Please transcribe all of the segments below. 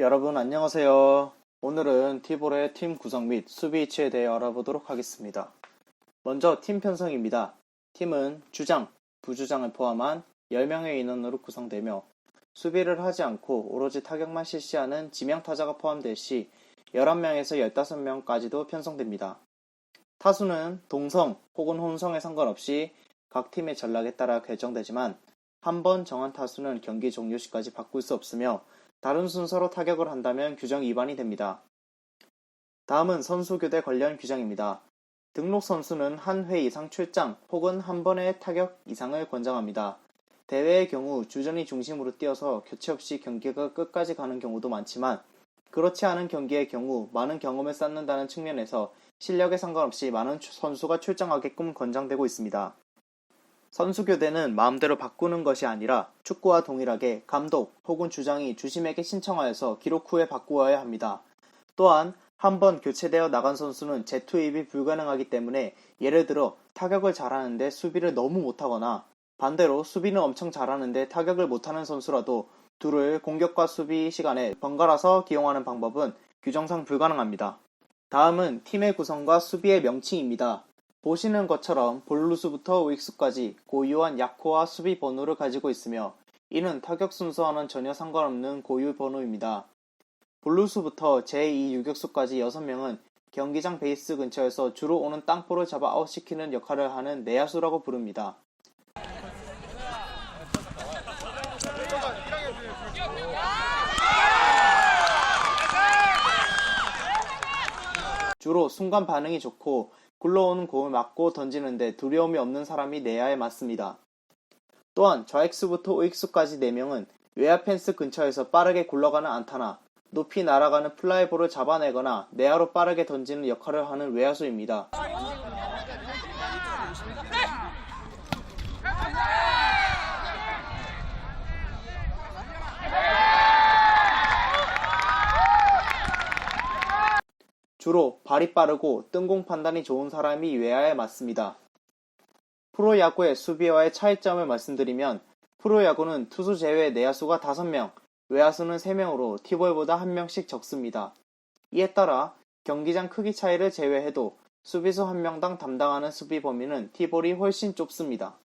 여러분 안녕하세요. 오늘은 티볼의 팀 구성 및 수비 위치에 대해 알아보도록 하겠습니다. 먼저 팀 편성입니다. 팀은 주장, 부주장을 포함한 10명의 인원으로 구성되며 수비를 하지 않고 오로지 타격만 실시하는 지명 타자가 포함될 시 11명에서 15명까지도 편성됩니다. 타수는 동성 혹은 혼성에 상관없이 각 팀의 전략에 따라 결정되지만 한 번 정한 타수는 경기 종료 시까지 바꿀 수 없으며 다른 순서로 타격을 한다면 규정 위반이 됩니다. 다음은 선수 교대 관련 규정입니다. 등록 선수는 한 회 이상 출장 혹은 한 번의 타격 이상을 권장합니다. 대회의 경우 주전이 중심으로 뛰어서 교체 없이 경기가 끝까지 가는 경우도 많지만 그렇지 않은 경기의 경우 많은 경험을 쌓는다는 측면에서 실력에 상관없이 많은 선수가 출장하게끔 권장되고 있습니다. 선수 교대는 마음대로 바꾸는 것이 아니라 축구와 동일하게 감독 혹은 주장이 주심에게 신청하여서 기록 후에 바꾸어야 합니다. 또한 한 번 교체되어 나간 선수는 재투입이 불가능하기 때문에 예를 들어 타격을 잘하는데 수비를 너무 못하거나 반대로 수비는 엄청 잘하는데 타격을 못하는 선수라도 둘을 공격과 수비 시간에 번갈아서 기용하는 방법은 규정상 불가능합니다. 다음은 팀의 구성과 수비의 명칭입니다. 보시는 것처럼 볼루스부터 우익수까지 고유한 약호와 수비 번호를 가지고 있으며 이는 타격 순서와는 전혀 상관없는 고유 번호입니다. 볼루스부터 제2 유격수까지 6명은 경기장 베이스 근처에서 주로 오는 땅볼을 잡아 아웃시키는 역할을 하는 내야수라고 부릅니다. 주로 순간 반응이 좋고 굴러오는 공을 맞고 던지는데 두려움이 없는 사람이 내야에 맞습니다. 또한 좌익수부터 우익수까지 4명은 외야 펜스 근처에서 빠르게 굴러가는 안타나 높이 날아가는 플라이볼을 잡아내거나 내야로 빠르게 던지는 역할을 하는 외야수입니다. 주로 발이 빠르고 뜬공 판단이 좋은 사람이 외야에 맞습니다. 프로야구의 수비와의 차이점을 말씀드리면 프로야구는 투수 제외 내야수가 5명, 외야수는 3명으로 티볼보다 1명씩 적습니다. 이에 따라 경기장 크기 차이를 제외해도 수비수 1명당 담당하는 수비 범위는 티볼이 훨씬 좁습니다.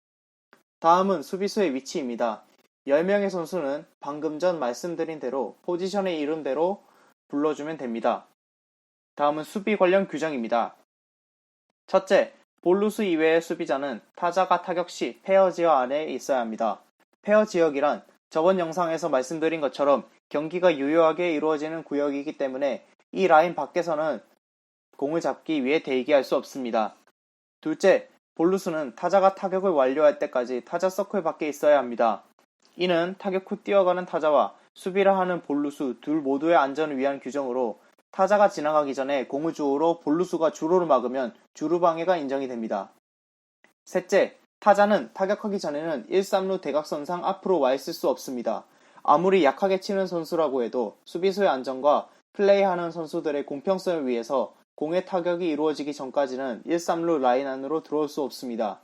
다음은 수비수의 위치입니다. 10명의 선수는 방금 전 말씀드린 대로 포지션의 이름대로 불러주면 됩니다. 다음은 수비 관련 규정입니다. 첫째, 볼루스 이외의 수비자는 타자가 타격 시 페어 지역 안에 있어야 합니다. 페어 지역이란 저번 영상에서 말씀드린 것처럼 경기가 유효하게 이루어지는 구역이기 때문에 이 라인 밖에서는 공을 잡기 위해 대기할 수 없습니다. 둘째, 볼루스는 타자가 타격을 완료할 때까지 타자 서클 밖에 있어야 합니다. 이는 타격 후 뛰어가는 타자와 수비를 하는 볼루스 둘 모두의 안전을 위한 규정으로 타자가 지나가기 전에 공을 주호로 볼루수가 주로를 막으면 주루 방해가 인정이 됩니다. 셋째, 타자는 타격하기 전에는 1, 3루 대각선상 앞으로 와 있을 수 없습니다. 아무리 약하게 치는 선수라고 해도 수비수의 안전과 플레이하는 선수들의 공평성을 위해서 공의 타격이 이루어지기 전까지는 1, 3루 라인 안으로 들어올 수 없습니다.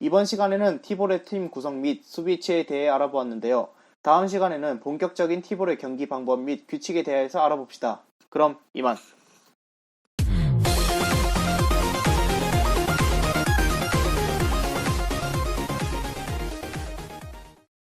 이번 시간에는 티볼의 팀 구성 및 수비치에 대해 알아보았는데요. 다음 시간에는 본격적인 티볼의 경기 방법 및 규칙에 대해서 알아봅시다. 그럼 이만.